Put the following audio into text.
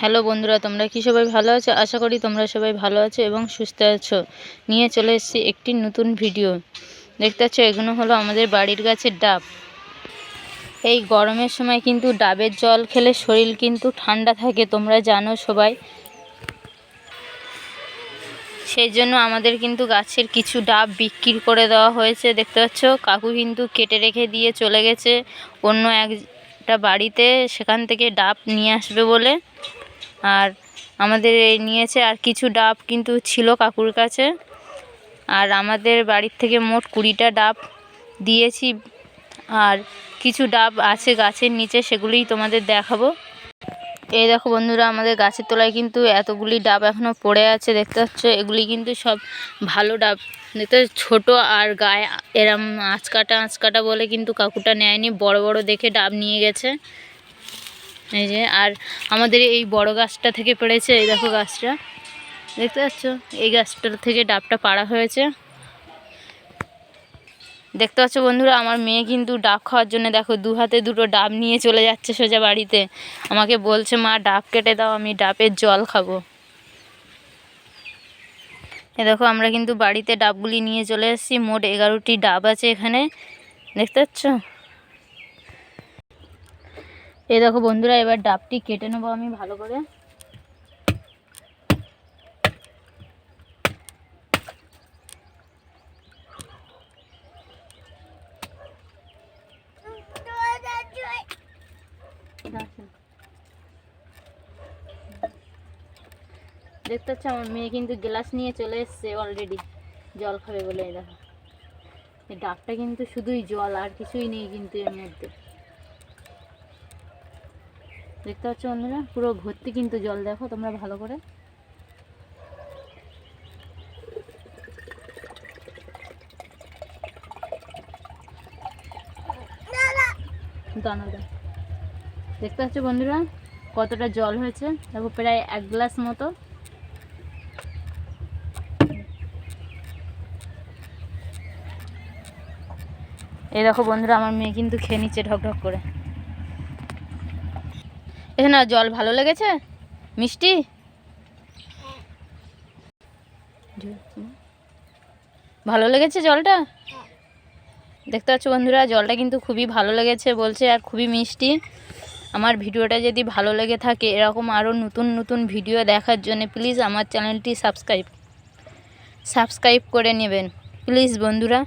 Hello বন্ধুরা, তোমরা কি সবাই ভালো আছো? আশা করি তোমরা সবাই ভালো আছো এবং সুস্থ আছো। নিয়ে চলে এসেছি একটি নতুন ভিডিও। দেখতে পাচ্ছ, এগুলো হলো আমাদের বাড়ির গাছের ডাব। এই গরমের সময় কিন্তু ডাবের জল খেলে শরীর কিন্তু ঠান্ডা থাকে, তোমরা জানো সবাই। সেই জন্য আমাদের কিন্তু গাছের কিছু ডাব বিক্রি করে দেওয়া হয়েছে, দেখতে পাচ্ছ? কাকু কিন্তু কেটে রেখে দিয়ে চলে গেছে। অন্য একটা বাড়িতে সেখান থেকে ডাব নিয়ে আসবে বলে। আর আমাদের এই নিয়েছে আর কিছু ডাব কিন্তু ছিল কাকুর কাছে। আর আমাদের বাড়ির থেকে মোট কুড়িটা ডাব দিয়েছি। আর কিছু ডাব আছে গাছের নিচে, সেগুলিই তোমাদের দেখাবো। এই দেখো বন্ধুরা, আমাদের গাছের তলায় কিন্তু এতগুলি ডাব এখনও পড়ে আছে, দেখতে পাচ্ছ? এগুলি কিন্তু সব ভালো ডাব। দেখতে ছোট আর গায়ে এরম আঁচকাটা আঁচকাটা বলে কিন্তু কাকুটা নেয়নি। বড় বড় দেখে ডাব নিয়ে গেছে। এই যে, আর আমাদের এই বড় গাছটা থেকে পড়েছে, এই দেখো গাছটা। দেখতে পাচ্ছ? এই গাছটার থেকে ডাবটা পাড়া হয়েছে। দেখতে পাচ্ছ বন্ধুরা, আমার মেয়ে কিন্তু ডাব খাওয়ার জন্য দেখো দু হাতে দুটো ডাব নিয়ে চলে যাচ্ছে সোজা বাড়িতে। আমাকে বলছে, মা, ডাব কেটে দাও, আমি ডাবের জল খাব। এ দেখো, আমরা কিন্তু বাড়িতে ডাবগুলি নিয়ে চলে এসেছি। মোট এগারোটি ডাব আছে এখানে। দেখতে পাচ্ছ? এই দেখো বন্ধুরা, এবার ডাবটি কেটে নেব আমি ভালো করে। দেখতে পাচ্ছ, আমার মেয়ে কিন্তু গ্লাস নিয়ে চলে এসছে অলরেডি জল খাবে বলে দেখো। এই ডাবটা কিন্তু শুধুই জল, আর কিছুই নেই কিন্তু এর মধ্যে। দেখতে পাচ্ছ বন্ধুরা? পুরো ভর্তি কিন্তু জল, দেখো তোমরা ভালো করে। দেখতে পাচ্ছ বন্ধুরা? কতটা জল হয়েছে? দেখো, প্রায় এক গ্লাস মতো। এই দেখো বন্ধুরা, আমার মেয়ে কিন্তু খেয়ে নিচ্ছে ঢক ঢক করে। এখানে জল ভালো লেগেছে? মিষ্টি? ভালো লেগেছে জলটা? দেখতে পাচ্ছ বন্ধুরা, জলটা কিন্তু খুবই ভালো লেগেছে বলছে আর খুবই মিষ্টি। আমার ভিডিওটা যদি ভালো লেগে থাকে, এরকম আরও নতুন নতুন ভিডিও দেখার জন্য প্লিজ আমার চ্যানেলটি সাবস্ক্রাইব সাবস্ক্রাইব করে নেবেন। প্লিজ বন্ধুরা।